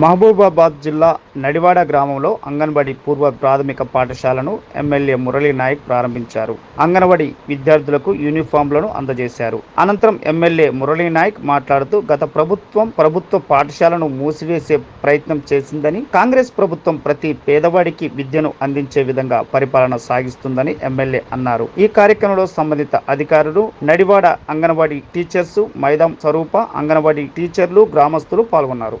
మహబూబాబాద్ జిల్లా నడివాడ గ్రామంలో అంగన్వాడీ పూర్వ ప్రాథమిక పాఠశాలను ఎమ్మెల్యే మురళీ నాయక్ ప్రారంభించారు. అంగన్వాడీ విద్యార్థులకు యూనిఫామ్లను అందజేశారు. అనంతరం ఎమ్మెల్యే మురళీ నాయక్ మాట్లాడుతూ గత ప్రభుత్వం ప్రభుత్వ పాఠశాలను మూసివేసే ప్రయత్నం చేసిందని కాంగ్రెస్ ప్రభుత్వం ప్రతి పేదవాడికి విద్యను అందించే విధంగా పరిపాలన సాగిస్తుందని ఎమ్మెల్యే అన్నారు. ఈ కార్యక్రమంలో సంబంధిత అధికారులు నడివాడ అంగన్వాడీ టీచర్స్ మైదాం స్వరూప అంగన్వాడీ టీచర్లు గ్రామస్తులు పాల్గొన్నారు.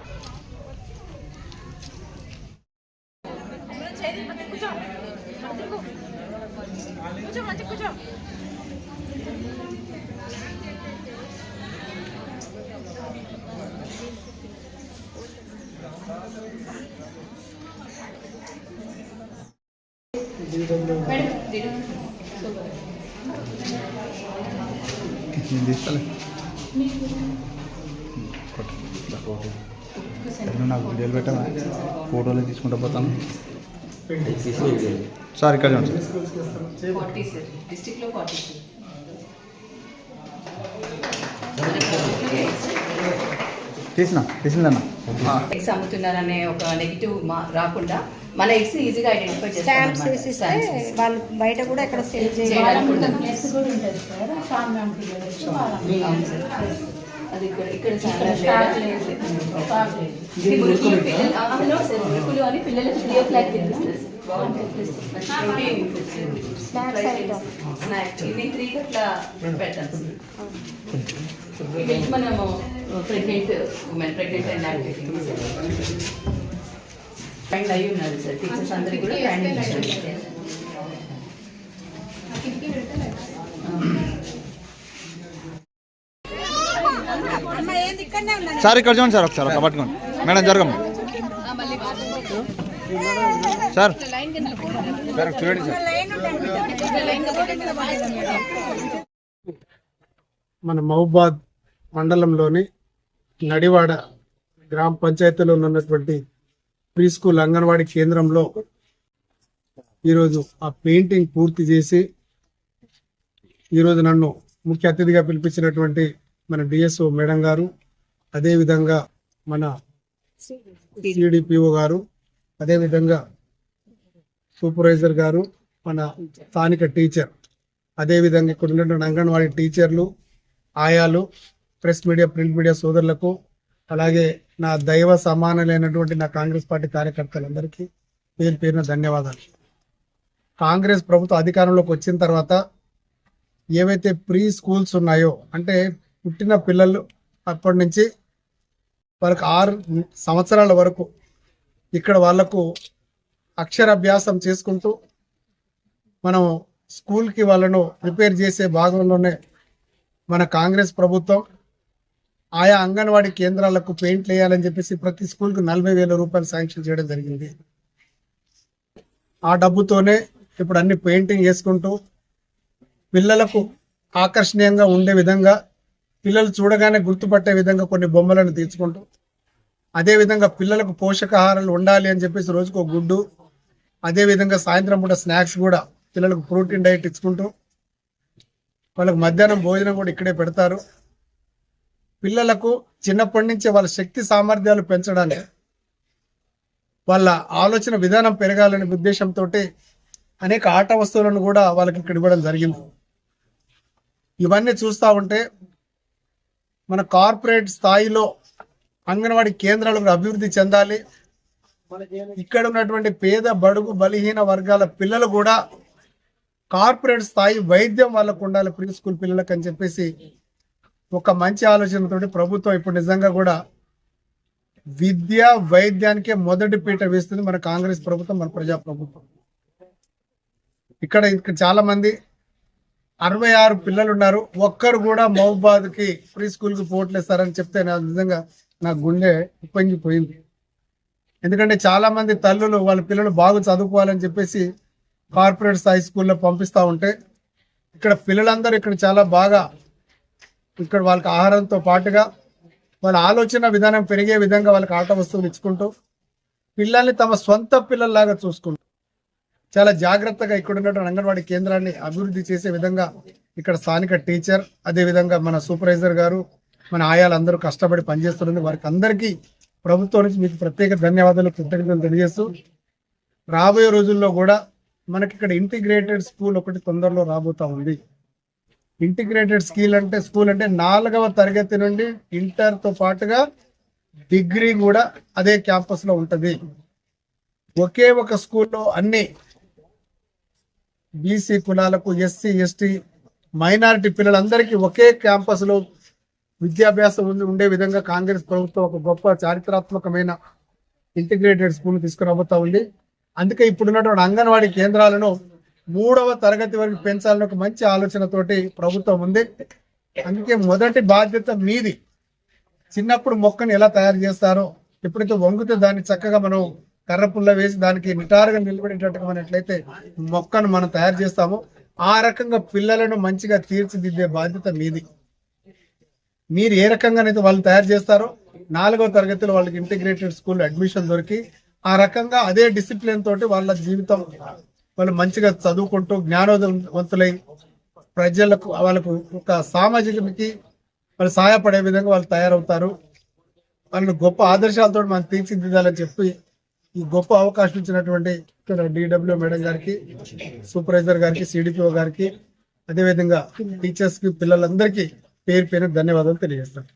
నాకు వీడియోలు పెట్టాను ఫోటోలు తీసుకుంటూ పోతాను సార్ ఇక్కడ చూడండి తీసిన తీసిందన్న ఎగ్స్ అమ్ముతున్నారనే ఒక నెగిటివ్ మా రాకుండా మన ఎగ్స్ ఈజీగా ఐడెంటిఫై స్టాంప్స్ వేసిస్తే వాళ్ళు బయట కూడా ఇక్కడ సేల్ చేయాలి అవును సార్. అది ఇక్కడ ఇక్కడ చాలా లేదు. ఇది పిల్లలు పిల్లలకి త్రీ ఓ క్లాక్ తినిపిస్తారు. స్నాక్స్ ఇది అట్లా మనము pregnant women pregnant and train అయి ఉన్నది సార్. టీచర్స్ అందరికి కూడా ట్రైనింగ్ ఇచ్చారు. సార్ ఇక్కడ చూడండి సార్ ఒకసారి ఒక పట్టుకోండి. మేడం జరగమ్మ. సార్. సార్ చూడండి సార్. మన మహబాద్ మండలంలోని నడివాడ గ్రామ పంచాయతీలో ఉన్నటువంటి ప్రీ స్కూల్ అంగన్వాడీ కేంద్రంలో ఈరోజు ఆ పెయింటింగ్ పూర్తి చేసి ఈరోజు నన్ను ముఖ్య అతిథిగా పిలిపించినటువంటి మన డిఎస్ఓ మేడం గారు అదేవిధంగా మన సిడిపిఓ గారు అదేవిధంగా సూపర్వైజర్ గారు మన స్థానిక టీచర్. అదేవిధంగా ఇక్కడ ఉన్నటువంటి అంగన్వాడీ టీచర్లు ఆయాలు ప్రెస్ మీడియా ప్రింట్ మీడియా సోదరులకు అలాగే నా దైవ సమానమైనటువంటి నా కాంగ్రెస్ పార్టీ కార్యకర్తలందరికీ పేరు పేరున ధన్యవాదాలు. కాంగ్రెస్ ప్రభుత్వం అధికారంలోకి వచ్చిన తర్వాత ఏవైతే ప్రీ స్కూల్స్ ఉన్నాయో అంటే పుట్టిన పిల్లలు అప్పటి నుంచి వాళ్ళకి ఆరు సంవత్సరాల వరకు ఇక్కడ వాళ్ళకు అక్షరాభ్యాసం చేసుకుంటూ మనం స్కూల్కి వాళ్ళను ప్రిపేర్ చేసే భాగంలోనే మన కాంగ్రెస్ ప్రభుత్వం ఆయా అంగన్వాడీ కేంద్రాలకు పెయింట్లు వేయాలని చెప్పేసి ప్రతి స్కూల్కి నలభై వేల రూపాయలు శాంక్షన్ చేయడం జరిగింది. ఆ డబ్బుతోనే ఇప్పుడు అన్ని పెయింటింగ్ వేసుకుంటూ పిల్లలకు ఆకర్షణీయంగా ఉండే విధంగా పిల్లలు చూడగానే గుర్తుపట్టే విధంగా కొన్ని బొమ్మలను తీర్చుకుంటూ అదేవిధంగా పిల్లలకు పోషకాహారాలు ఉండాలి అని చెప్పేసి రోజుకు ఒక గుడ్డు అదేవిధంగా సాయంత్రం పూట స్నాక్స్ కూడా పిల్లలకు ప్రోటీన్ డైట్ ఇచ్చుకుంటూ వాళ్ళకు మధ్యాహ్నం భోజనం కూడా ఇక్కడే పెడతారు. పిల్లలకు చిన్నప్పటి నుంచే వాళ్ళ శక్తి సామర్థ్యాలు పెంచడానికి వాళ్ళ ఆలోచన విధానం పెరగాలనే ఉద్దేశంతో అనేక ఆట వస్తువులను కూడా వాళ్ళకి ఇక్కడ ఇవ్వడం జరిగింది. ఇవన్నీ చూస్తూ ఉంటే మన కార్పొరేట్ స్థాయిలో అంగన్వాడీ కేంద్రాలు కూడా అభివృద్ధి చెందాలి. ఇక్కడ ఉన్నటువంటి పేద బడుగు బలహీన వర్గాల పిల్లలు కూడా కార్పొరేట్ స్థాయి వైద్యం వాళ్ళకు ఉండాలి ప్రీ స్కూల్ పిల్లలకు అని చెప్పేసి ఒక మంచి ఆలోచనతోటి ప్రభుత్వం ఇప్పుడు నిజంగా కూడా విద్య వైద్యానికే మొదటి పీట వేస్తుంది మన కాంగ్రెస్ ప్రభుత్వం మన ప్రజా ప్రభుత్వం ఇక్కడ ఇక్కడ చాలా మంది అరవై ఆరు పిల్లలు ఉన్నారు. ఒక్కరు కూడా మహబాద్కి కి ప్రీ స్కూల్కి అని చెప్తే నాకు నిజంగా నా గుండె ఉప్పొంగిపోయింది. ఎందుకంటే చాలా మంది తల్లులు వాళ్ళ పిల్లలు బాగా చదువుకోవాలని చెప్పేసి కార్పొరేట్ స్థాయి స్కూల్లో పంపిస్తూ ఉంటే ఇక్కడ పిల్లలందరూ ఇక్కడ చాలా బాగా ఇక్కడ వాళ్ళకి ఆహారంతో పాటుగా వాళ్ళ ఆలోచన విధానం పెరిగే విధంగా వాళ్ళకి ఆట వస్తువులు ఇచ్చుకుంటూ పిల్లల్ని తమ సొంత పిల్లల్లాగా చూసుకుంటూ చాలా జాగ్రత్తగా ఇక్కడ ఉన్నటువంటి అంగన్వాడీ కేంద్రాన్ని అభివృద్ధి చేసే విధంగా ఇక్కడ స్థానిక టీచర్ అదే విధంగా మన సూపర్వైజర్ గారు మన ఆయాలందరూ కష్టపడి పనిచేస్తున్నది వారికి అందరికీ ప్రభుత్వం నుంచి మీకు ప్రత్యేక ధన్యవాదాలు కృతజ్ఞతలు తెలియజేస్తూ రాబోయే రోజుల్లో కూడా మనకి ఇక్కడ ఇంటిగ్రేటెడ్ స్కూల్ ఒకటి తొందరలో రాబోతా ఉంది. ఇంటిగ్రేటెడ్ స్కీల్ అంటే స్కూల్ అంటే నాలుగవ తరగతి నుండి ఇంటర్తో పాటుగా డిగ్రీ కూడా అదే క్యాంపస్లో ఉంటుంది. ఒకే ఒక స్కూల్లో అన్ని బీసీ కులాలకు ఎస్సీ ఎస్టీ మైనారిటీ పిల్లలందరికీ ఒకే క్యాంపస్లో విద్యాభ్యాసం ఉండే విధంగా కాంగ్రెస్ ప్రభుత్వం ఒక గొప్ప చారిత్రాత్మకమైన ఇంటిగ్రేటెడ్ స్కూల్ తీసుకురాబోతా ఉంది. అందుకే ఇప్పుడున్నటువంటి అంగన్వాడీ కేంద్రాలను మూడవ తరగతి వరకు పెంచాలని ఒక మంచి ఆలోచనతోటి ప్రభుత్వం ఉంది. అందుకే మొదటి బాధ్యత మీది. చిన్నప్పుడు మొక్కను ఎలా తయారు చేస్తారో ఎప్పుడైతే వంగితే దాన్ని చక్కగా మనం కర్ర పుల్ల వేసి దానికి నిటారుగా నిలబడేటట్టుగా మనం మొక్కను మనం తయారు చేస్తామో. ఆ రకంగా పిల్లలను మంచిగా తీర్చిదిద్దే బాధ్యత మీది. మీరు ఏ రకంగానైతే వాళ్ళు తయారు చేస్తారో నాలుగో తరగతిలో వాళ్ళకి ఇంటిగ్రేటెడ్ స్కూల్ అడ్మిషన్ దొరికి ఆ రకంగా అదే డిసిప్లిన్ తోటి వాళ్ళ జీవితం వాళ్ళు మంచిగా చదువుకుంటూ జ్ఞానవంతులై ప్రజలకు వాళ్ళకు ఒక సామాజికకి వాళ్ళు సహాయపడే విధంగా వాళ్ళు తయారవుతారు. వాళ్ళని గొప్ప ఆదర్శాలతో మనం తీర్చిదిద్దాలని చెప్పి ఈ గొప్ప అవకాశం ఇచ్చినటువంటి డిడబ్ల్యూ మేడం గారికి సూపర్వైజర్ గారికి సిడిపిఓ గారికి అదేవిధంగా టీచర్స్కి పిల్లలందరికీ పేరు పేరు ధన్యవాదాలు తెలియజేస్తాను.